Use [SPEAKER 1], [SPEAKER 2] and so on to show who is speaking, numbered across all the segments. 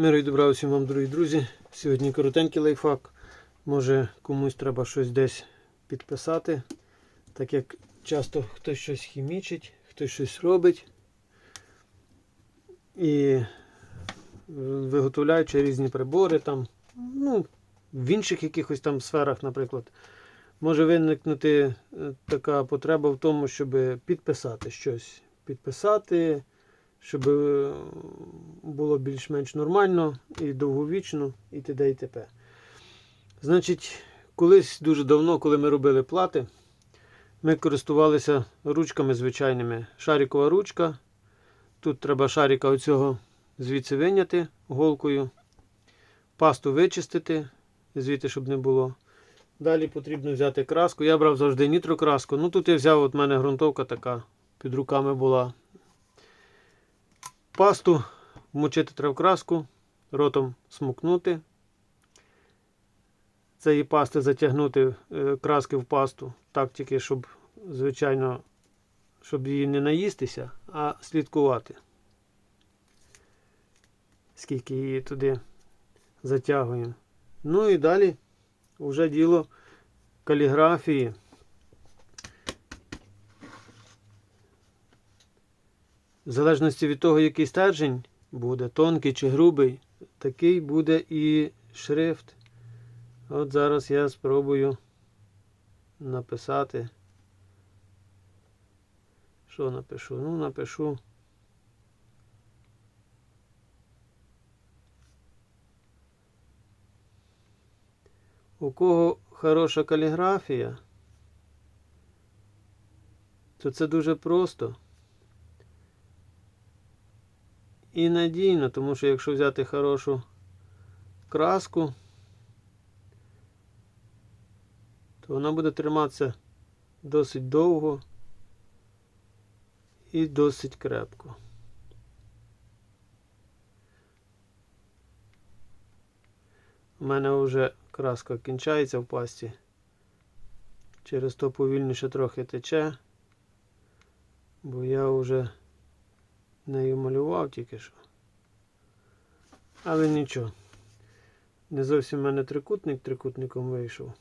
[SPEAKER 1] Миру і добра усім вам, дорогі друзі. Сьогодні коротенький лайфхак. Може комусь треба щось десь підписати, так як часто хтось щось хімічить, хтось щось робить. І виготовляючи різні прибори, там, ну, в інших якихось там сферах, наприклад, може виникнути е, така потреба в тому, щоб підписати щось. Підписати, щоб е, було більш-менш нормально і довговічно, і т.д. і т.п. Значить, колись дуже давно, коли ми робили плати, ми користувалися ручками звичайними. Шарикова ручка. Тут треба шарика оцього звідси виняти голкою, пасту вичистити, звідти, щоб не було. Далі потрібно взяти краску. Я брав завжди нітрокраску. Ну тут я взяв, от мене ґрунтовка така під руками була. Пасту вмочити треба в ротом смукнути. Цієї пасти затягнути е, краски в пасту. Так тільки, щоб, звичайно, щоб її не наїстися, а слідкувати. Скільки її туди затягуємо. Ну і далі вже діло каліграфії. В залежності від того, який стержень буде, тонкий чи грубий, такий буде і шрифт. От зараз я спробую написати. Що напишу? Ну, напишу. У кого хороша каліграфія, то це дуже просто і надійно, тому що якщо взяти хорошу краску, то вона буде триматися досить довго і досить крепко. У мене вже краска кінчається в пасті. Через то повільніше трохи тече, бо я вже нею малював тільки що. Але нічого. Не зовсім в мене трикутник трикутником вийшов.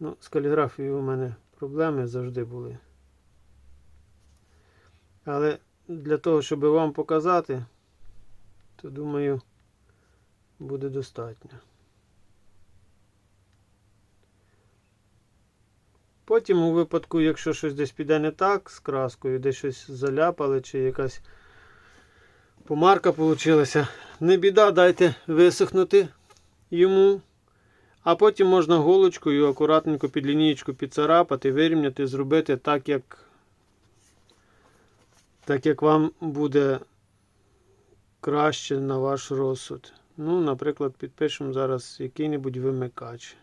[SPEAKER 1] Ну, з каліграфією у мене проблеми завжди були. Але для того, щоб вам показати, то думаю, буде достатньо. Потім, у випадку, якщо щось десь піде не так з краскою, десь щось заляпали, чи якась помарка вийшла, не біда, дайте висохнути йому. А потім можна голочкою акуратненько під лінієчку підцарапати, вирівняти, зробити так, як так як вам буде краще на ваш розсуд. Ну, наприклад, підпишемо зараз який-небудь вимикач.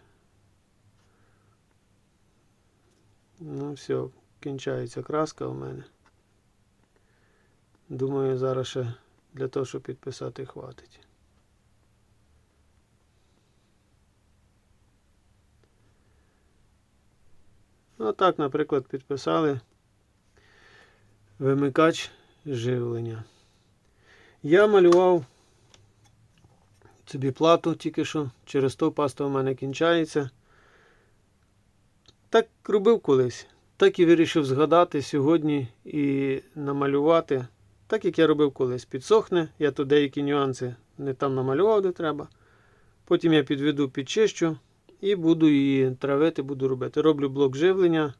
[SPEAKER 1] Ну, все, кінчається краска у мене. Думаю, зараз ще для того, щоб підписати, хватить. Ну, так, наприклад, підписали вимикач живлення. Я малював собі плату тільки що, через то паста у мене кінчається. Так робив колись. Так і вирішив згадати сьогодні і намалювати, так як я робив колись. Підсохне, я тут деякі нюанси не там намалював, де треба. Потім я підведу, підчищу і буду її травити, буду робити. Роблю блок живлення.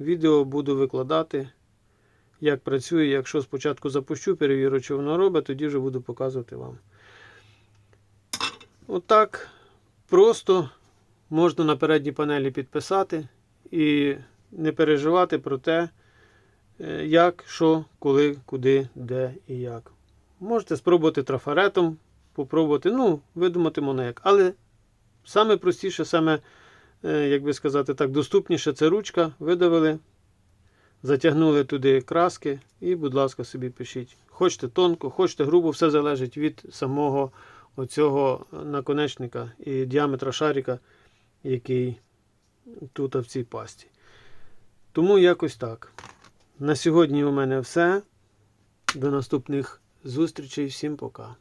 [SPEAKER 1] Відео буду викладати, як працює. Якщо спочатку запущу, перевірю, що воно робить, тоді вже буду показувати вам. Отак просто можна на передній панелі підписати і не переживати про те, е, як, що, коли, куди, де і як. Можете спробувати трафаретом, попробувати, ну, видумати монек. Але саме простіше, саме, е, як би сказати так, доступніше це ручка. Видавили, затягнули туди краски і, будь ласка, собі пишіть. Хочете тонко, хочете грубо, все залежить від самого оцього наконечника і діаметра шарика, який тут в цій пасті. Тому якось так. На сьогодні у мене все. До наступних зустрічей. Всім пока.